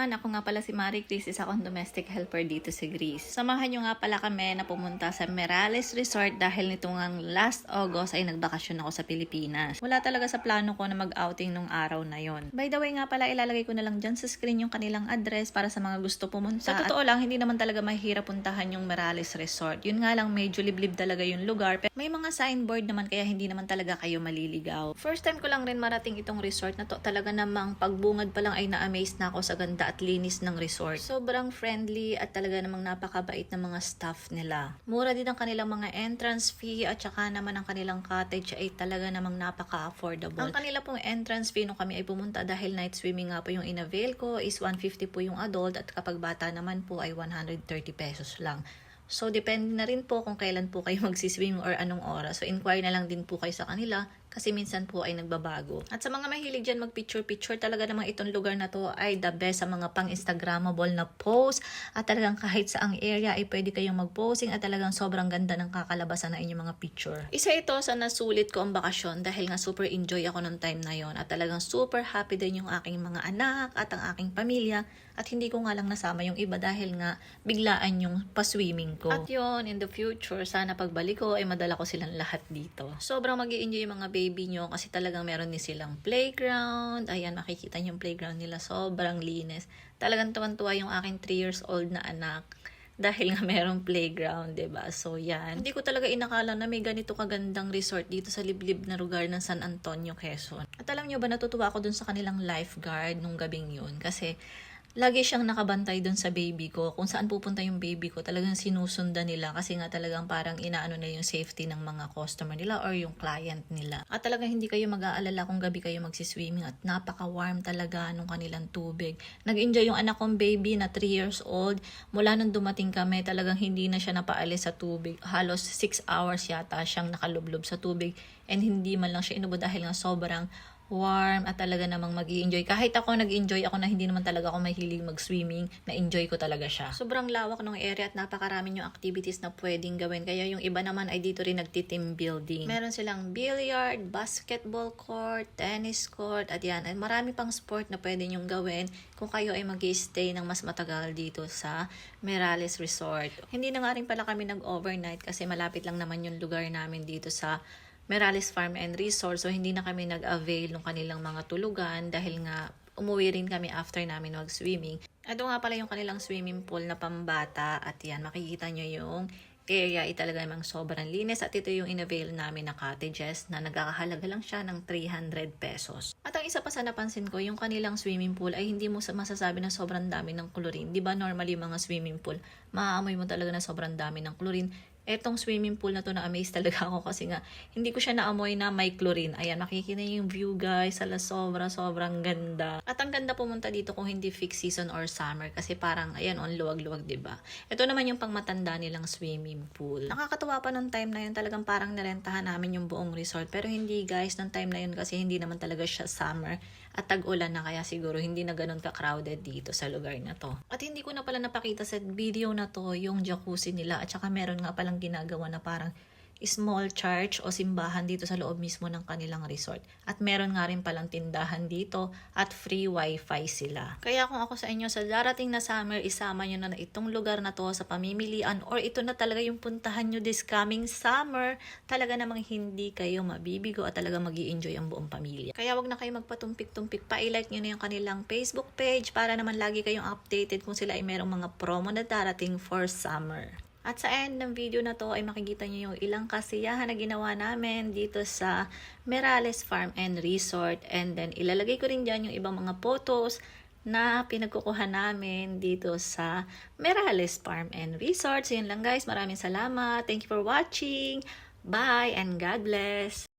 everyone! Ako nga pala si Marie Chris, isa akong domestic helper dito sa Greece. Samahan nyo nga pala kami na pumunta sa Merales Resort dahil nito nga last August ay nagbakasyon ako sa Pilipinas. Wala talaga sa plano ko na mag-outing nung araw na yon. By the way nga pala, ilalagay ko na lang dyan sa screen yung kanilang address para sa mga gusto pumunta. Sa totoo lang, hindi naman talaga mahirap puntahan yung Merales Resort. Yun nga lang, medyo liblib talaga yung lugar. Pero may mga signboard naman kaya hindi naman talaga kayo maliligaw. First time ko lang rin marating itong resort na to. Talaga namang pagbungad pa lang ay na-amaze na ako sa ganda at linis ng resort. Sobrang friendly at talaga namang napakabait ng mga staff nila. Mura din ang kanilang mga entrance fee at saka naman ang kanilang cottage ay talaga namang napaka-affordable. Ang kanila pong entrance fee nung kami ay pumunta dahil night swimming nga po yung inavail ko is 150 po yung adult at kapag bata naman po ay 130 pesos lang. So, depende na rin po kung kailan po kayo magsiswim or anong oras. So, inquire na lang din po kayo sa kanila kasi minsan po ay nagbabago. At sa mga mahilig dyan mag-picture-picture, talaga namang itong lugar na to ay the best sa mga pang-instagrammable na post. At talagang kahit saang area ay pwede kayong mag-posing at talagang sobrang ganda ng kakalabasan ng inyong mga picture. Isa ito sa nasulit ko ang bakasyon dahil nga super enjoy ako nung time na yon At talagang super happy din yung aking mga anak at ang aking pamilya. At hindi ko nga lang nasama yung iba dahil nga biglaan yung pa-swimming ko. At yun, in the future, sana pagbalik ko ay madala ko silang lahat dito. Sobrang mag enjoy yung mga baby nyo kasi talagang meron din silang playground. Ayan, makikita nyo yung playground nila. Sobrang linis. Talagang tuwan-tuwa yung aking 3 years old na anak dahil nga merong playground, ba? So 'yan. Hindi ko talaga inakala na may ganito kagandang resort dito sa liblib na lugar ng San Antonio, Quezon. At alam niyo ba natutuwa ako dun sa kanilang lifeguard nung gabing 'yun kasi lagi siyang nakabantay doon sa baby ko. Kung saan pupunta yung baby ko, talagang sinusundan nila kasi nga talagang parang inaano na yung safety ng mga customer nila or yung client nila. At talagang hindi kayo mag-aalala kung gabi kayo magsiswimming at napaka-warm talaga nung kanilang tubig. Nag-enjoy yung anak kong baby na 3 years old. Mula nung dumating kami, talagang hindi na siya napaalis sa tubig. Halos 6 hours yata siyang nakalublob sa tubig and hindi man lang siya inubo dahil nga sobrang warm at talaga namang mag enjoy Kahit ako nag-enjoy ako na hindi naman talaga ako mahilig mag-swimming, na-enjoy ko talaga siya. Sobrang lawak ng area at napakarami yung activities na pwedeng gawin. Kaya yung iba naman ay dito rin nagti-team building. Meron silang billiard, basketball court, tennis court, at yan. At marami pang sport na pwede nyong gawin kung kayo ay mag stay ng mas matagal dito sa Merales Resort. Hindi na nga rin pala kami nag-overnight kasi malapit lang naman yung lugar namin dito sa Merales Farm and Resort. So, hindi na kami nag-avail ng kanilang mga tulugan dahil nga umuwi rin kami after namin mag-swimming. Ito nga pala yung kanilang swimming pool na pambata at yan, makikita nyo yung area ay talaga namang sobrang linis at ito yung inavail namin na cottages na nagkakahalaga lang siya ng 300 pesos. At ang isa pa sa napansin ko, yung kanilang swimming pool ay hindi mo sa- masasabi na sobrang dami ng chlorine. Di ba normally mga swimming pool, maaamoy mo talaga na sobrang dami ng chlorine etong swimming pool na to na amaze talaga ako kasi nga hindi ko siya naamoy na may chlorine. Ayan, makikita niyo yung view guys. Ala, sobra, sobrang ganda. At ang ganda pumunta dito kung hindi fixed season or summer kasi parang, ayan, on luwag-luwag, 'di ba Ito naman yung pangmatanda nilang swimming pool. Nakakatuwa pa nung time na yun, talagang parang narentahan namin yung buong resort. Pero hindi guys, nung time na yun kasi hindi naman talaga siya summer at tag-ulan na kaya siguro hindi na ganun ka-crowded dito sa lugar na to. At hindi ko na pala napakita sa video na to yung jacuzzi nila at saka meron nga palang ginagawa na parang small church o simbahan dito sa loob mismo ng kanilang resort. At meron nga rin palang tindahan dito at free wifi sila. Kaya kung ako sa inyo sa darating na summer, isama nyo na itong lugar na to sa pamimilian or ito na talaga yung puntahan nyo this coming summer, talaga namang hindi kayo mabibigo at talaga mag enjoy ang buong pamilya. Kaya wag na kayo magpatumpik-tumpik pa, i-like nyo na yung kanilang Facebook page para naman lagi kayong updated kung sila ay merong mga promo na darating for summer. At sa end ng video na to ay makikita nyo yung ilang kasiyahan na ginawa namin dito sa Merales Farm and Resort. And then ilalagay ko rin dyan yung ibang mga photos na pinagkukuha namin dito sa Merales Farm and Resort. So yun lang guys, maraming salamat. Thank you for watching. Bye and God bless.